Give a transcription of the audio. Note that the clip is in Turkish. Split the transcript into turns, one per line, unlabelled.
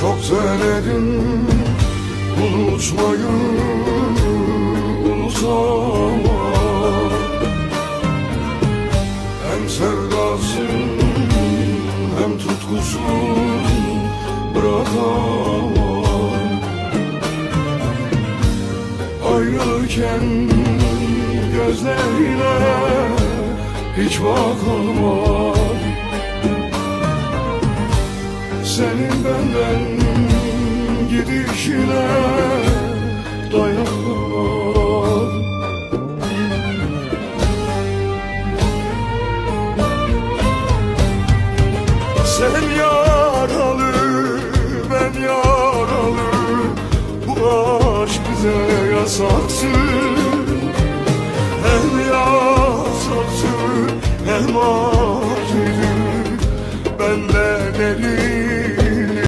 Çok denedim unutmayı unutamam. Hem sevdasın hem tutkusun bırakamam. Ayrılırken gözlerine hiç bakamam senin benden gidişine dayanamam. Sen yaralı, ben yaralı. Bu aşk bize yasaktı Hem yasaktı hem acıydı Benden elin